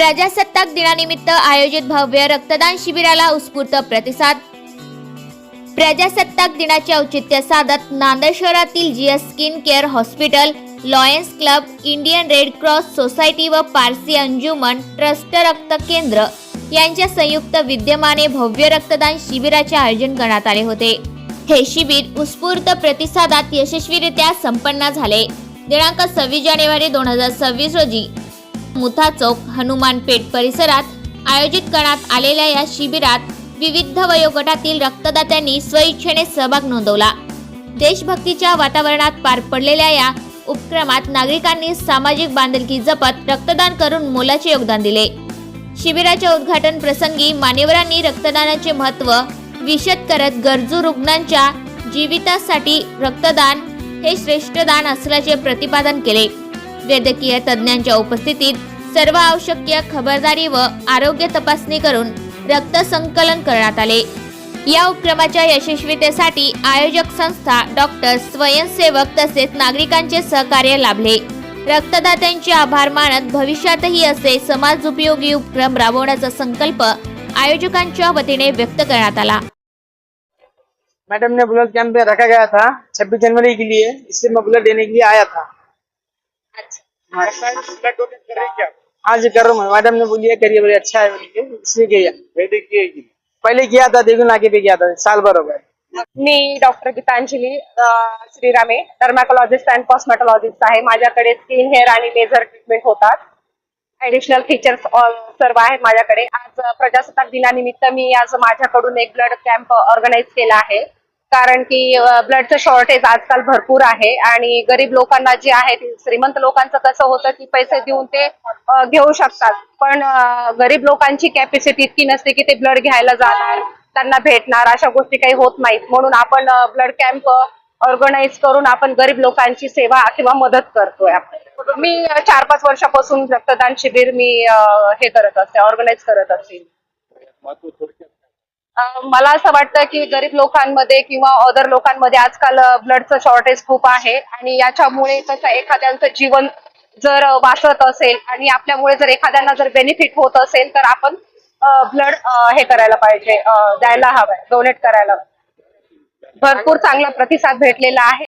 प्रजासत्ताक दिनानिमित्त आयोजित भव्य रक्तदान शिबिराला उत्स्फूर्त प्रतिसाद. प्रजासत्ताक दिनाचे औचित्य साधत नांदेड शहरातील GS skin care hospital lions club Indian red cross society व पारसी अंजुमन ट्रस्ट रक्त केंद्र यांच्या संयुक्त विद्यमाने भव्य रक्तदान शिबिराचे आयोजन करण्यात आले होते. हे शिबिर उत्स्फूर्त प्रतिसादात यशस्वीरित्या संपन्न झाले. दिनांक सव्वीस जानेवारी दोन हजार सव्वीस रोजी मुथा चौक हनुमान पेठ परिसरात आयोजित करण्यात आलेल्या या शिबिरात विविध वयोगटातील रक्तदात्यांनी स्वइच्छेने सहभाग नोंदवला. देशभक्तीच्या वातावरणात पार पडलेल्या या उपक्रमात नागरिकांनी सामाजिक बांधिलकी जपत रक्तदान करून मोलाचे योगदान दिले. शिबिराच्या उद्घाटन प्रसंगी मान्यवरांनी रक्तदानाचे महत्त्व विशद करत गरजू रुग्णांच्या जीवितासाठी रक्तदान हे श्रेष्ठ दान असल्याचे प्रतिपादन केले. वैद्यकीय तज्ज्ञांच्या उपस्थितीत सर्व आवश्यक खबरदारी व आरोग्य तपासणी करून रक्त संकलन करण्यात आले. या उपक्रमाच्या यशस्वीतेसाठी आयोजक संस्था डॉक्टर स्वयंसेवक तसेच नागरिकांचे सहकार्य लाभले. रक्तदात्यांचे आभार मानत भविष्यातही असे समाज उपयोगी उपक्रम राबवण्याचा संकल्प आयोजकांच्या वतीने व्यक्त करण्यात आला. मैडम ने ब्लड कैंप में रखा गया था. छब्बीस जनवरी के लिए इससे मैं ब्लड देने के लिए आया था. हाँ जी कर रहा हूँ। मैडम ने बोलिए करिए बोले अच्छा है इसलिए किया। पहले किया था देगुन लाके पे किया था। साल भर हो गए। मी doctor Geetanjali Shrirame dermatologist and cosmetologist आहे. माझ्याकडे स्किन हेअर आणि लेझर ट्रीटमेंट होतात. ऍडिशनल फीचर्स सर्व आहेत माझ्याकडे. आज प्रजासत्ताक दिनानिमित्त मी आज माझ्याकडून एक ब्लड कॅम्प ऑर्गनाईज केला आहे. कारण की ब्लडचं शॉर्टेज आजकाल भरपूर आहे आणि गरीब लोकांना जे आहे श्रीमंत लोकांचं कसं होतं की पैसे देऊन ते घेऊ शकतात. पण गरीब लोकांची कॅपॅसिटी इतकी नसते की ते ब्लड घ्यायला जाणार त्यांना भेटणार अशा गोष्टी काही होत नाहीत. म्हणून आपण ब्लड कॅम्प ऑर्गनाईज करून आपण गरीब लोकांची सेवा किंवा मदत करतोय आपण. मी चार पाच वर्षापासून रक्तदान शिबिर मी हे करत असते ऑर्गनाईज करत असते. मला असं वाटतं की गरीब लोकांमध्ये किंवा अदर लोकांमध्ये आजकाल ब्लडचं शॉर्टेज खूप आहे. आणि याच्यामुळे कसं एखाद्यांचं जीवन जर वाचत असेल आणि आपल्यामुळे जर एखाद्यांना जर बेनिफिट होत असेल तर आपण ब्लड हे करायला पाहिजे. द्यायला हवंय डोनेट करायला भरपूर चांगला प्रतिसाद भेटलेला आहे.